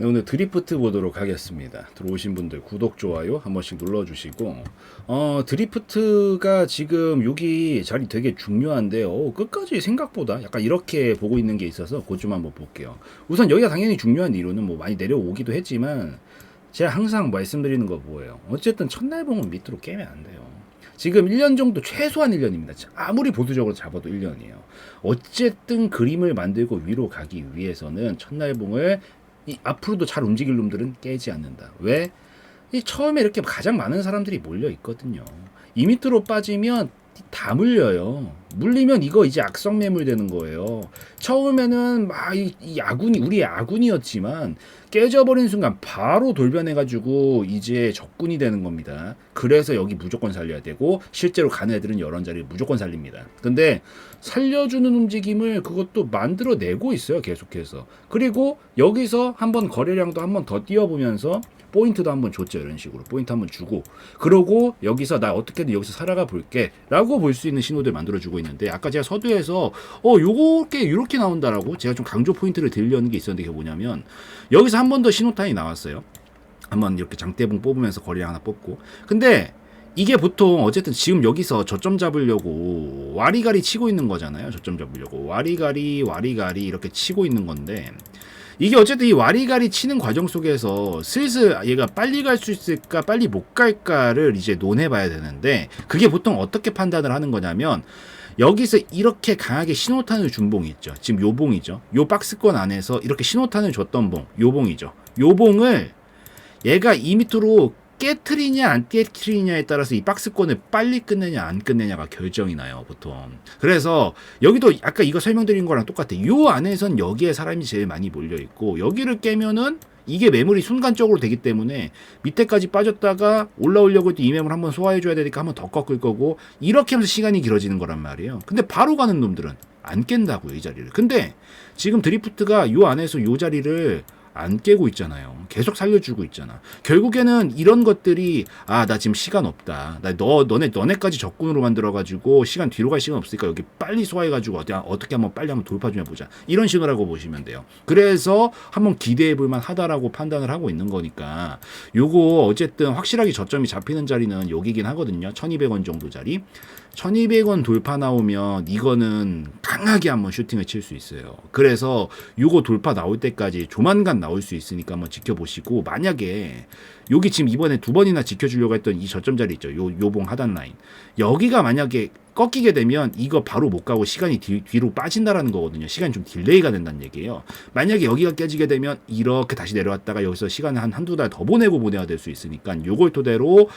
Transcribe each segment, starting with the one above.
네, 오늘 드리프트 보도록 하겠습니다. 들어오신 분들 구독, 좋아요 한 번씩 눌러주시고, 어, 드리프트가 지금 여기 자리 되게 중요한데요. 끝까지 생각보다 약간 이렇게 보고 있는 게 있어서 그것 좀 한번 볼게요. 우선 여기가 당연히 중요한 이유는 뭐 많이 내려오기도 했지만, 제가 항상 말씀드리는 거 뭐예요. 어쨌든 첫날 봉은 밑으로 깨면 안 돼요. 지금 1년 정도 최소한 1년입니다. 아무리 보수적으로 잡아도 1년이에요. 어쨌든 그림을 만들고 위로 가기 위해서는 첫날봉을 이 앞으로도 잘 움직일 놈들은 깨지 않는다. 왜? 이 처음에 이렇게 가장 많은 사람들이 몰려 있거든요. 이 밑으로 빠지면 다 물려요. 물리면 이거 이제 악성 매물 되는 거예요. 처음에는 막이 아군이 우리의 아군이었지만 깨져버린 순간 바로 돌변해가지고 이제 적군이 되는 겁니다. 그래서 여기 무조건 살려야 되고 실제로 가는 애들은 여러 자리를 무조건 살립니다. 근데 살려주는 움직임을 그것도 만들어내고 있어요. 계속해서. 그리고 여기서 한번 거래량도 한번 더 띄워보면서 포인트도 한번 줬죠 이런 식으로. 포인트 한번 주고. 그러고 여기서 나 어떻게든 여기서 살아가 볼게. 라고 볼 수 있는 신호들 만들어 주고 있는데 아까 제가 서두에서 어 요렇게 이렇게 나온다라고 제가 좀 강조 포인트를 드리려는 게 있었는데 그게 뭐냐면 여기서 한 번 더 신호탄이 나왔어요. 한번 이렇게 장대봉 뽑으면서 거리 하나 뽑고. 근데 이게 보통 어쨌든 지금 여기서 저점 잡으려고 와리가리 치고 있는 거잖아요 저점 잡으려고. 와리가리 와리가리 이렇게 치고 있는 건데 이게 어쨌든 이 와리가리 치는 과정 속에서 슬슬 얘가 빨리 갈 수 있을까 빨리 못 갈까를 이제 논해봐야 되는데 그게 보통 어떻게 판단을 하는 거냐면 여기서 이렇게 강하게 신호탄을 준 봉이 있죠. 지금 요 봉이죠. 요 박스권 안에서 이렇게 신호탄을 줬던 봉, 요 봉이죠. 요 봉을 얘가 이 밑으로 깨트리냐 안 깨트리냐에 따라서 이 박스권을 빨리 끝내냐 안 끝내냐가 결정이 나요 보통. 그래서 여기도 아까 이거 설명드린 거랑 똑같아 요. 안에선 여기에 사람이 제일 많이 몰려 있고 여기를 깨면은 이게 매물이 순간적으로 되기 때문에 밑에까지 빠졌다가 올라오려고 할때이 매물 한번 소화해 줘야 되니까 한번 더 꺾을 거고 이렇게 하면서 시간이 길어지는 거란 말이에요. 근데 바로 가는 놈들은 안 깬다고요 이 자리를. 근데 지금 드리프트가 요 안에서 요 자리를 안 깨고 있잖아요. 계속 살려주고 있잖아. 결국에는 이런 것들이 아 나 지금 시간 없다. 나 너 너네 너네까지 적군으로 만들어가지고 시간 뒤로 갈 시간 없으니까 여기 빨리 소화해가지고 어디 어떻게 한번 빨리 한번 돌파 좀 해보자. 이런 신호라고 보시면 돼요. 그래서 한번 기대해볼만 하다라고 판단을 하고 있는 거니까 요거 어쨌든 확실하게 저점이 잡히는 자리는 여기긴 하거든요. 1,200원 정도 자리. 1200원 돌파 나오면 이거는 강하게 한번 슈팅을 칠 수 있어요. 그래서 요거 돌파 나올 때까지 조만간 나올 수 있으니까 한번 지켜보시고 만약에 여기 지금 이번에 두 번이나 지켜주려고 했던 이 저점 자리 있죠. 요 요봉 하단 라인. 여기가 만약에 꺾이게 되면 이거 바로 못 가고 시간이 뒤, 뒤로 빠진다라는 거거든요. 시간이 좀 딜레이가 된다는 얘기예요. 만약에 여기가 깨지게 되면 이렇게 다시 내려왔다가 여기서 시간을 한 한두 달 더 보내고 보내야 될 수 있으니까 요걸 토대로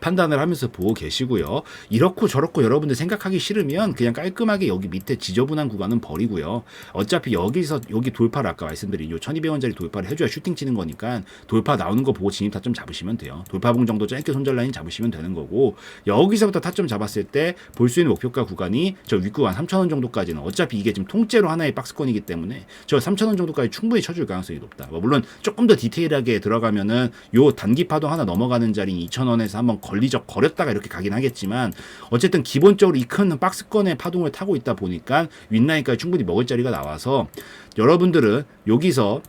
판단을 하면서 보고 계시고요. 이렇고 저렇고 여러분들 생각하기 싫으면 그냥 깔끔하게 여기 밑에 지저분한 구간은 버리고요. 어차피 여기서 여기 돌파를 아까 말씀드린 요 1200원짜리 돌파를 해줘야 슈팅 치는 거니까 돌파 나오는 거 보고 진입 타점 잡으시면 돼요. 돌파봉 정도 짧게 손절 라인 잡으시면 되는 거고 여기서부터 타점 잡았을 때 볼 수 있는 목표가 구간이 저 윗구간 3,000원 정도까지는 어차피 이게 지금 통째로 하나의 박스권이기 때문에 저 3,000원 정도까지 충분히 쳐줄 가능성이 높다. 뭐 물론 조금 더 디테일하게 들어가면은 요 단기 파동 하나 넘어가는 자리인 2,000원에서 한번 걸리적 거렸다가 이렇게 가긴 하겠지만 어쨌든 기본적으로 이 큰 박스권의 파동을 타고 있다 보니까 윗라인까지 충분히 먹을 자리가 나와서 여러분들은 여기서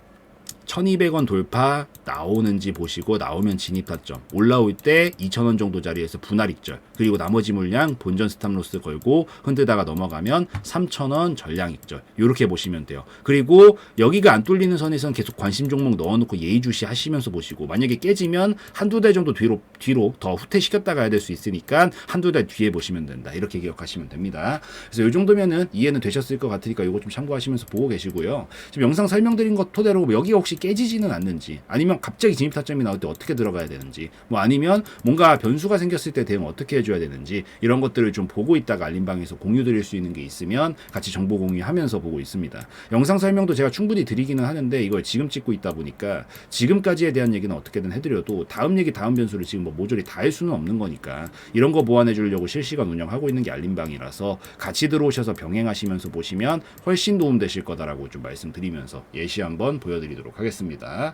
1200원 돌파 나오는지 보시고 나오면 진입 타점. 올라올 때 2000원 정도 자리에서 분할 익절. 그리고 나머지 물량 본전 스탑로스 걸고 흔들다가 넘어가면 3000원 전량 익절. 이렇게 보시면 돼요. 그리고 여기가 안 뚫리는 선에선 계속 관심 종목 넣어놓고 예의주시 하시면서 보시고 만약에 깨지면 한두 달 정도 뒤로 뒤로 더 후퇴시켰다 가야 될 수 있으니까 한두 달 뒤에 보시면 된다. 이렇게 기억하시면 됩니다. 그래서 이 정도면은 이해는 되셨을 것 같으니까 이거 좀 참고하시면서 보고 계시고요. 지금 영상 설명드린 것 토대로 뭐 여기가 혹시 깨지지는 않는지 아니면 갑자기 진입 타점이 나올 때 어떻게 들어가야 되는지 뭐 아니면 뭔가 변수가 생겼을 때 대응 어떻게 해줘야 되는지 이런 것들을 좀 보고 있다가 알림방에서 공유 드릴 수 있는 게 있으면 같이 정보 공유하면서 보고 있습니다 영상 설명도 제가 충분히 드리기는 하는데 이걸 지금 찍고 있다 보니까 지금까지에 대한 얘기는 어떻게든 해드려도 다음 얘기 다음 변수를 지금 뭐 모조리 다 할 수는 없는 거니까 이런 거 보완해 주려고 실시간 운영하고 있는 게 알림방이라서 같이 들어오셔서 병행하시면서 보시면 훨씬 도움 되실 거다라고 좀 말씀드리면서 예시 한번 보여드리도록 하겠습니다. 하겠습니다.